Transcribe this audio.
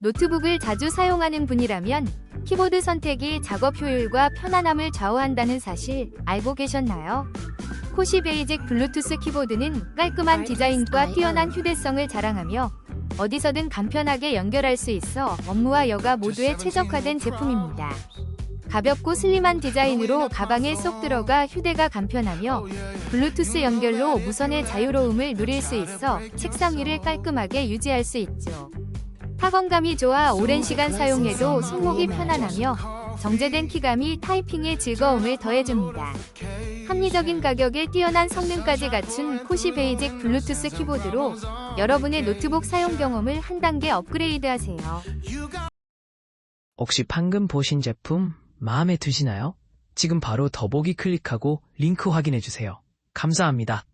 노트북을 자주 사용하는 분이라면 키보드 선택이 작업 효율과 편안함을 좌우한다는 사실 알고 계셨나요? 코시 베이직 블루투스 키보드는 깔끔한 디자인과 뛰어난 휴대성을 자랑하며 어디서든 간편하게 연결할 수 있어 업무와 여가 모두에 최적화된 제품입니다. 가볍고 슬림한 디자인으로 가방에 쏙 들어가 휴대가 간편하며 블루투스 연결로 무선의 자유로움을 누릴 수 있어 책상 위를 깔끔하게 유지할 수 있죠. 타건감이 좋아 오랜 시간 사용해도 손목이 편안하며 정제된 키감이 타이핑의 즐거움을 더해줍니다. 합리적인 가격에 뛰어난 성능까지 갖춘 코시 베이직 블루투스 키보드로 여러분의 노트북 사용 경험을 한 단계 업그레이드하세요. 혹시 방금 보신 제품 마음에 드시나요? 지금 바로 더보기 클릭하고 링크 확인해 주세요. 감사합니다.